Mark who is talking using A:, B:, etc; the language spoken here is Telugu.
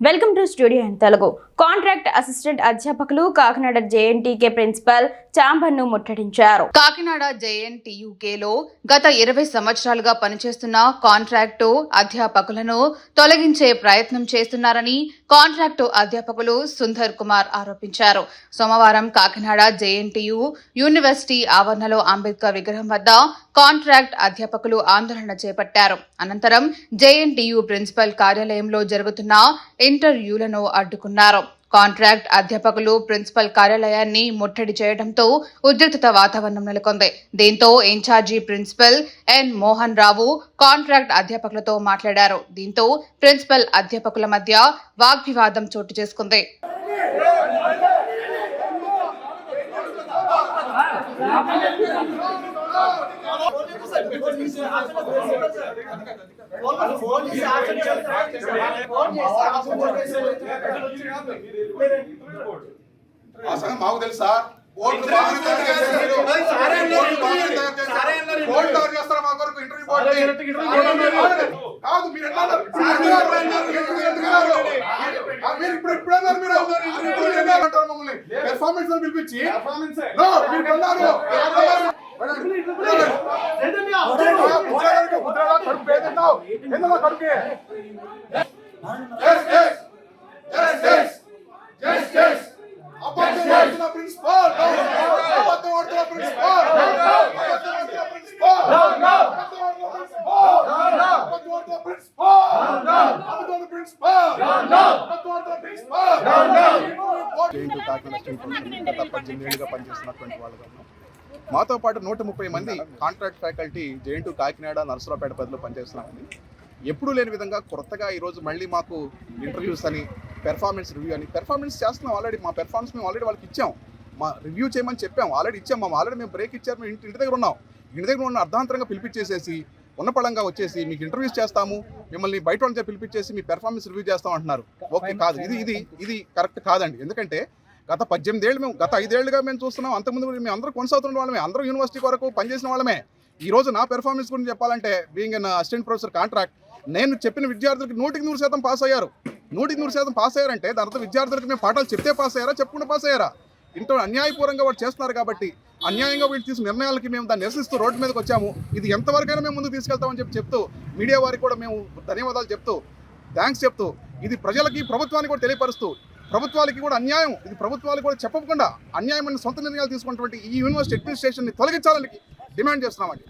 A: Welcome to studio in Telugu. Contract assistant అధ్యాపకులు కాకినాడ జేఎన్టీకే ప్రిన్సిపల్ చాంబర్ను ముట్టడించారు.
B: కాకినాడ జేఎన్టీయూకేలో గత ఇరవై సంవత్సరాలుగా పనిచేస్తున్న కాంట్రాక్టు అధ్యాపకులను తొలగించే ప్రయత్నం చేస్తున్నారని కాంట్రాక్టు అధ్యాపకులు సుందర్ కుమార్ ఆరోపించారు. సోమవారం కాకినాడ జేఎన్టీయు యూనివర్సిటీ ఆవరణలో అంబేద్కర్ విగ్రహం వద్ద కాంట్రాక్ట్ అధ్యాపకులు ఆందోళన చేపట్టారు. అనంతరం జేఎన్టీయు ప్రిన్సిపల్ కార్యాలయంలో జరుగుతున్న ఇంటర్వ్యూలను అడ్డుకున్నారు. కాంట్రాక్ట్ అధ్యాపకులు ప్రిన్సిపల్ కార్యాలయాన్ని ముట్టడి చేయడంతో ఉద్రిక్తత వాతావరణం నెలకొంది. దీంతో in charge principal N Mohan Rao contract అధ్యాపకులతో మాట్లాడారు. దీంతో ప్రిన్సిపల్ అధ్యాపకుల మధ్య వాగ్వివాదం చోటు చేసుకుంది.
C: సంగతి మాకు తెలుసా? మీరు. ఓట్లు తయారు చేస్తారు. మా కొరకు ఇంటర్వ్యూ? కాదు మీరు? మీరు ఇప్పుడు ఇప్పుడు అన్నారు మీరు? అంటారు మమ్మల్ని. పెర్ఫార్మెన్స్ పిలిపించి. మీరు ఇప్పుడు అన్నారు. ఉద్యోగానికి ఉద్యోగాలు కడుపు ఏదన్నావు? ఎందులో కడుపుకి? Yes, yes. Yes, yes. Yes, yes. అబద్ధం ఆడుతున్న ప్రిన్సిపాల్ అబద్ధం ఆడుతున్న ప్రిన్సిపాల్ అబద్ధం ఆడుతున్న ప్రిన్సిపాల్ అబద్ధం ఆడుతున్న ప్రిన్సిపాల్ అబద్ధం ఆడుతున్న ప్రిన్సిపాల్ అబద్ధం ఆడుతున్న ప్రిన్సిపాల్ అబద్ధం ఆడుతున్న principal
D: JNT Kakinada state council గత పద్దెనిమిది ఏళ్ళుగా పనిచేస్తున్నటువంటి వాళ్ళు ఉన్నాం. మాతో పాటు నూట ముప్పై మంది contract faculty JNT Kakinada Narasaraopet పరిధిలో పనిచేస్తున్నామండి. ఎప్పుడూ లేని విధంగా కొత్తగా ఈరోజు మళ్ళీ మాకు ఇంటర్వ్యూస్ అని పెర్ఫార్మెన్స్ రివ్యూ అని పెర్ఫార్మెన్స్ చేస్తున్నాం ఆల్రెడీ మా పెర్ఫార్మెన్స్ మేము ఆల్రెడీ వాళ్ళకి ఇచ్చాం. మా రివ్యూ చేయమని చెప్పాం. ఆల్రెడీ ఇచ్చాం. మా ఆల్రెడీ మేము బ్రేక్ ఇచ్చారు. మేము ఇంటి ఇంటి దగ్గర ఉన్నాం. ఇంటి దగ్గర ఉన్న అర్ధాంతరంగా పిలిపించేసేసి ఉన్న పడంగా వచ్చేసి మీకు ఇంటర్వ్యూస్ చేస్తాము. మిమ్మల్ని బయట వాళ్ళతో పిలిపించేసి మీ పెర్ఫార్మెన్స్ రివ్యూ చేస్తాం అంటున్నారు. ఓకే కాదు. ఇది ఇది ఇది కరెక్ట్ కాదండి. ఎందుకంటే గత పద్దెనిమిది ఏళ్ళు మేము గత ఐదేళ్ళుగా మేము చూస్తున్నాం. అంతకుముందు మేము అందరూ కొనసాగుతున్న వాళ్ళమే అందరూ యూనివర్సిటీ వరకు పనిచేసిన వాళ్ళమే. ఈ రోజు నా పెర్ఫార్మెన్స్ గురించి చెప్పాలంటే being an assistant professor contract నేను చెప్పిన విద్యార్థులకు నూటికి నూరు శాతం పాస్ అయ్యారు. నూటికి నూరు శాతం పాస్ అయ్యారంటే దాని అర్థం విద్యార్థులకు మేము పాఠాలు చెప్తే పాస్ అయ్యారా చెప్పకుండా పాస్ అయ్యారా? ఇంట్లో అన్యాయపూర్వంగా వాళ్ళు చేస్తున్నారు కాబట్టి అన్యాయంగా వీళ్ళు తీసిన నిర్ణయాలకి మేము దాన్ని నిరసిస్తూ రోడ్డు మీదకి వచ్చాము. ఇది ఎంతవరకైనా మేము ముందు తీసుకెళ్తామని చెప్పి చెప్తూ మీడియా వారికి కూడా మేము ధన్యవాదాలు చెప్తూ థ్యాంక్స్ చెప్తూ ఇది ప్రజలకి ప్రభుత్వానికి కూడా తెలియపరుస్తూ ప్రభుత్వాలకి కూడా అన్యాయం. ఇది ప్రభుత్వాలు కూడా చెప్పకుండా అన్యాయమైన సొంత నిర్ణయాలు తీసుకున్నటువంటి ఈ యూనివర్సిటీ అడ్మినిస్ట్రేషన్ని తొలగించాలని డిమాండ్ చేస్తున్నామండి.